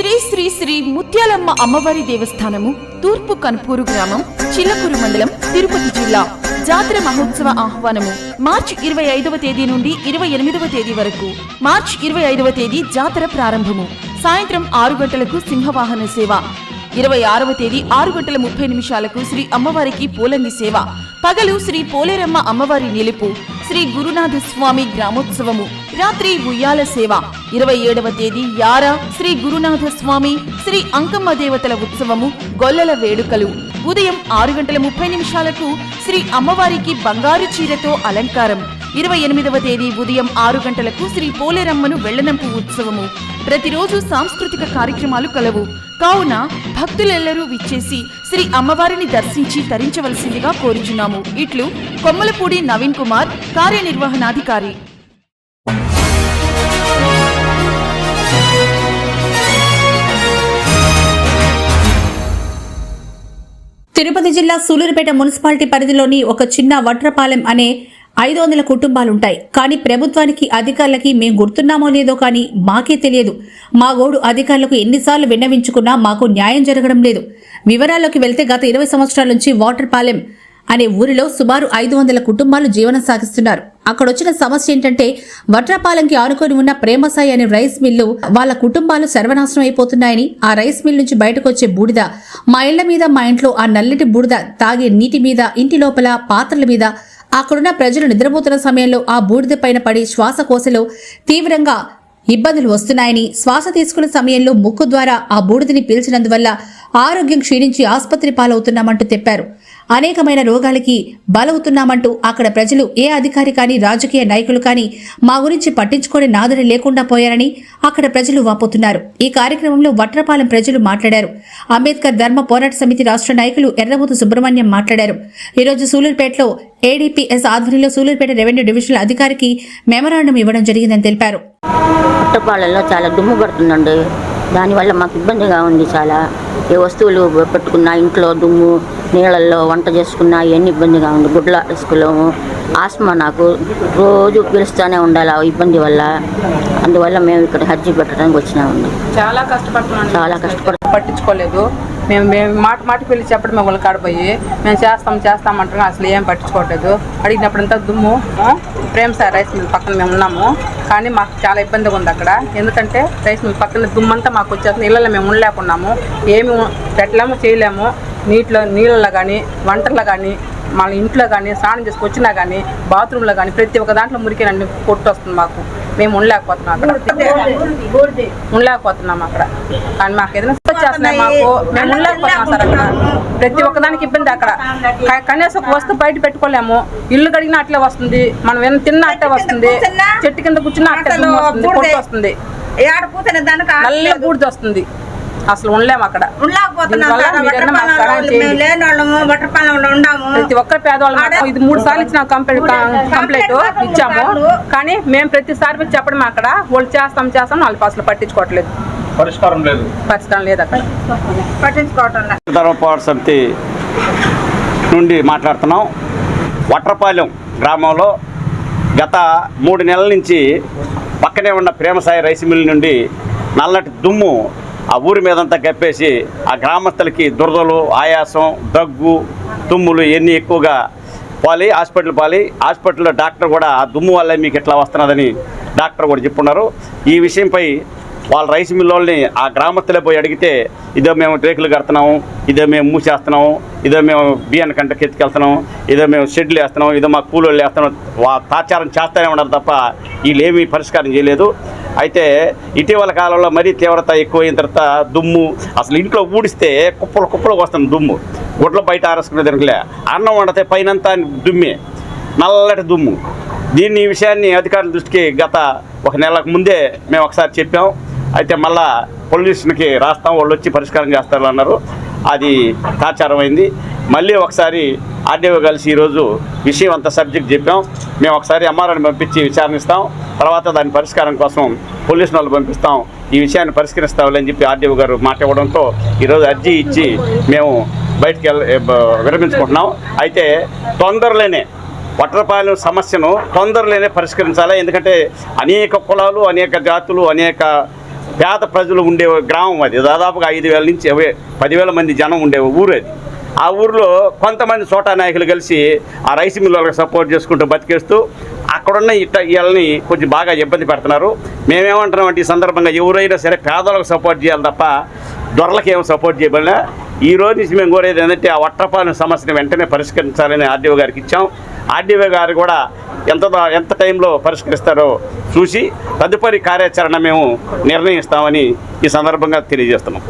శ్రీ శ్రీ శ్రీ ముత్యాలమ్మ అమ్మవారి దేవస్థానము తూర్పు కన్పూరు గ్రామం చిల్లకూరు మండలం తిరుపతి జిల్లా. జాతర మహోత్సవ ఆహ్వానము మార్చి ఇరవై ఐదవ తేదీ నుండి ఇరవై ఎనిమిదవ తేదీ వరకు. మార్చి ఇరవై ఐదవ తేదీ జాతర ప్రారంభము. సాయంత్రం ఆరు గంటలకు సింహవాహన సేవ. ఇరవై ఆరవ తేదీ ఆరు గంటల ముప్పై నిమిషాలకు శ్రీ అమ్మవారికి పోలంగి సేవ. పగలు శ్రీ పోలేరమ్మ అమ్మవారి నిలుపు. శ్రీ గురునాథ స్వామి గ్రామోత్సవము. రాత్రి ఉయ్యాల సేవ. ఇరవై ఏడవ తేదీ యార శ్రీ గురునాథ స్వామి శ్రీ అంకమ్మ దేవతల ఉత్సవము గొల్లల వేడుకలు. ఉదయం ఆరు గంటల ముప్పై నిమిషాలకు శ్రీ అమ్మవారికి బంగారు చీరతో అలంకారం. ఇరవై ఎనిమిదవ తేదీ ఉదయం ఆరు గంటలకు శ్రీ పోలేరమ్మను వెళ్ళనంపు ఉత్సవము. ప్రతిరోజు సాంస్కృతిక కార్యక్రమాలు కలవు. కావున భక్తులెల్లరూ విచ్చేసి శ్రీ అమ్మవారిని దర్శించి తరించవలసిందిగా కోరుచున్నాము. ఇట్లు కొమ్మలపూడి నవీన్ కుమార్ కార్యనిర్వహణాధికారి. తిరుపతి జిల్లా సూలూరుపేట మున్సిపాలిటీ పరిధిలోని ఒక చిన్న వట్రపాలెం అనే ఐదు వందల కుటుంబాలుంటాయి. కానీ ప్రభుత్వానికి అధికారులకి మేము గుర్తున్నామో లేదో కానీ మాకే తెలియదు. మా గోడు అధికారులకు ఎన్నిసార్లు విన్నవించుకున్నా మాకు న్యాయం జరగడం లేదు. వివరాల్లోకి వెళ్తే గత ఇరవై సంవత్సరాల నుంచి వాటర్ పాలెం అనే ఊరిలో సుమారు ఐదు వందల కుటుంబాలు జీవనం సాగిస్తున్నారు. అక్కడ వచ్చిన సమస్య ఏంటంటే వట్రాపాలెంకి ఆనుకొని ఉన్న ప్రేమసాయి అనే రైస్ మిల్లు వాళ్ళ కుటుంబాలు సర్వనాశనం అయిపోతున్నాయని ఆ రైస్ మిల్ నుంచి బయటకు వచ్చే బూడిద మా ఇళ్ళ మీద మా ఇంట్లో ఆ నల్లటి బూడిద తాగే నీటి మీద ఇంటి లోపల పాత్రల మీద అక్కడున్న ప్రజలు నిద్రపోతున్న సమయంలో ఆ బూడిద పైన పడి శ్వాసకోశలో తీవ్రంగా ఇబ్బందులు వస్తున్నాయని శ్వాస తీసుకునే సమయంలో ముక్కు ద్వారా ఆ బూడిదని పీల్చినందువల్ల ఆరోగ్యం క్షీణించి ఆసుపత్రి పాలవుతున్నామంటూ చెప్పారు. అనేకమైన రోగాలకి బలవుతున్నామంటూ అక్కడ ప్రజలు ఏ అధికారి కానీ రాజకీయ నాయకులు కానీ మా గురించి పట్టించుకొని నాదుని లేకుండా పోయారని అక్కడ ప్రజలు వాపోతున్నారు. ఈ కార్యక్రమంలో వట్రపాలెం ప్రజలు మాట్లాడారు. అంబేద్కర్ ధర్మ పోరాట సమితి రాష్ట్ర నాయకులు ఎర్రబోతు సుబ్రహ్మణ్యం మాట్లాడారు. ఈరోజు సూలూరుపేటలో ఏడీపీఎస్ ఆధ్వర్యంలో సూలూరుపేట రెవెన్యూ డివిజనల్ అధికారికి మెమరాండం ఇవ్వడం జరిగిందని తెలిపారు. చాలా దుమ్ము పడుతుందండి దానివల్ల మాకు ఇబ్బందిగా ఉంది చాలా. ఏ వస్తువులు పెట్టుకున్నా ఇంట్లో దుమ్ము నీళ్ళల్లో వంట చేసుకున్నా ఇవన్నీ ఇబ్బందిగా ఉంది. గుడ్ల వేసుకోలేము ఆస్మా నాకు రోజు పిలుస్తూనే ఉండాలి ఆ ఇబ్బంది వల్ల. అందువల్ల మేము ఇక్కడ హజ్జీ పెట్టడానికి వచ్చినామండి చాలా కష్టపడుతున్నాను. చాలా కష్టపడు పట్టించుకోలేదు. మేము మేము మాట మాట పిలిచి చెప్పడం మేము వాళ్ళ కాడిపోయి మేము చేస్తాం చేస్తాం అసలు ఏం పట్టించుకోవట్లేదు. అడిగినప్పుడంతా దుమ్ము ప్రేమ్ సార్ రైస్ మిల్ పక్కన మేము ఉన్నాము. కానీ మాకు చాలా ఇబ్బందిగా ఉంది అక్కడ. ఎందుకంటే రైస్ మిల్ పక్కన దుమ్మంతా మాకు వచ్చేస్తుంది. ఇళ్ళలో మేము ఉండలేకున్నాము. ఏమి పెట్టలేము చేయలేము. నీటిలో నీళ్ళలో కానీ వంటల్లో కానీ మన ఇంట్లో కానీ స్నానం చేసుకు వచ్చినా కానీ బాత్రూంలో కానీ ప్రతి ఒక్క దాంట్లో మురికినండి కొట్టు వస్తుంది మాకు. మేము ఉండలేకపోతున్నాం అక్కడ. ఉండలేకపోతున్నాం అక్కడ. కానీ మాకు ఏదైనా ప్రతి ఒక్కదానికి ఇబ్బంది అక్కడ. కనీసం ఒక వస్తువు బయట పెట్టుకోలేము. ఇల్లు కడిగినా అట్లే వస్తుంది. మనం ఏమైనా తిన్నా అట్లే వస్తుంది. చెట్టు కింద కూర్చున్నా అట్లే వస్తుంది. వస్తుంది. నల్ల బూడిద వస్తుంది. అసలు ఉండలేము అక్కడ. ప్రతి ఒక్కరు పేదవాళ్ళు ఇది మూడు సార్లు ఇచ్చిన కంప్లైంట్ కంప్లైంట్ ఇచ్చాము. కానీ మేము ప్రతిసారి చెప్పడం అక్కడ. వాళ్ళు చేస్తాం చేస్తాం వాళ్ళు అసలు పట్టించుకోవట్లేదు. పరిష్కారం లేదు. పరిస్థితి లేదు అక్కడ. పట్టించుకోవటం లే. ధర్మ పోరాట సమితి నుండి మాట్లాడుతున్నాం. వట్రపాలెం గ్రామంలో గత మూడు నెలల నుంచి పక్కనే ఉన్న ప్రేమసాయి రైస్ మిల్ నుండి నల్లటి దుమ్ము ఆ ఊరి మీదంతా కప్పేసి ఆ గ్రామస్తులకి దురదలు ఆయాసం దగ్గు తుమ్ములు ఇవన్నీ ఎక్కువగా పాలి హాస్పిటల్ పాలి. హాస్పిటల్లో డాక్టర్ కూడా ఆ దుమ్ము వల్లే మీకు ఇట్లా వస్తున్నదని డాక్టర్ కూడా చెప్పున్నారు. ఈ విషయంపై వాళ్ళ రైస్ మిల్ వాళ్ళని ఆ గ్రామస్తులే పోయి అడిగితే ఇదో మేము రేకులు కడుతున్నాము ఇదో మేము మూసేస్తున్నాము ఇదో మేము బియ్యాన్ని కంట కెత్తికెళ్తున్నాము ఇదో మేము షెడ్లు వేస్తున్నాం ఇదో మా కూలోళ్ళు వేస్తున్నాం వా తాచారం చేస్తూనే ఉన్నారు తప్ప వీళ్ళు ఏమీ పరిష్కారం చేయలేదు. అయితే ఇటీవల కాలంలో మరీ తీవ్రత ఎక్కువైన తర్వాత దుమ్ము అసలు ఇంట్లో ఊడిస్తే కుప్పలు కుప్పలు వస్తుంది దుమ్ము. గుడ్ల బయట ఆరేసుకునే తినకలే అన్నం వండితే పైనంతా దుమ్మే. నల్లటి దుమ్ము. దీన్ని ఈ విషయాన్ని అధికారుల దృష్టికి గత ఒక నెలకు ముందే మేము ఒకసారి చెప్పాం. అయితే మళ్ళా పొల్యూషన్కి రాస్తాం. వాళ్ళు వచ్చి పరిష్కారం చేస్తారు అన్నారు. అది తాచారమైంది అయింది మళ్ళీ ఒకసారి ఆర్డీఓ కలిసి ఈరోజు విషయం అంతా సబ్జెక్ట్ చెప్పాం. మేము ఒకసారి ఎంఆర్ఓని పంపించి విచారణిస్తాం తర్వాత దాని పరిష్కారం కోసం పోలీసు వాళ్ళు పంపిస్తాం. ఈ విషయాన్ని పరిష్కరిస్తామని చెప్పి ఆర్డీఓ గారు మాట ఇవ్వడంతో ఈరోజు అర్జీ ఇచ్చి మేము బయటికి వెళ్ళ విరమించుకుంటున్నాం. అయితే తొందరలోనే వట్రపాలెం సమస్యను తొందరలోనే పరిష్కరించాలి. ఎందుకంటే అనేక కులాలు అనేక జాతులు అనేక పేద ప్రజలు ఉండే గ్రామం అది. దాదాపుగా ఐదు వేల నుంచి పదివేల మంది జనం ఉండే ఊరు అది. ఆ ఊరిలో కొంతమంది చోటా నాయకులు కలిసి ఆ రైస్ మిల్లర్లకు సపోర్ట్ చేసుకుంటూ బతికేస్తూ అక్కడున్న ఇట్ట వీళ్ళని కొంచెం బాగా ఇబ్బంది పెడుతున్నారు. మేమేమంటున్నామంటే ఈ సందర్భంగా ఎవరైనా సరే పేదలకు సపోర్ట్ చేయాలి తప్ప దొరలకి సపోర్ట్ చేయబడినా ఈ రోజు నుంచి మేము కోరేది ఏంటంటే ఆ వట్రపాలెం సమస్యను వెంటనే పరిష్కరించాలని ఆర్డీఓ గారికి ఇచ్చాం. ఆర్డీఓ గారు కూడా ఎంత ఎంత టైంలో పరిష్కరిస్తారో చూసి తదుపరి కార్యాచరణ మేము నిర్ణయిస్తామని ఈ సందర్భంగా తెలియజేస్తున్నాం.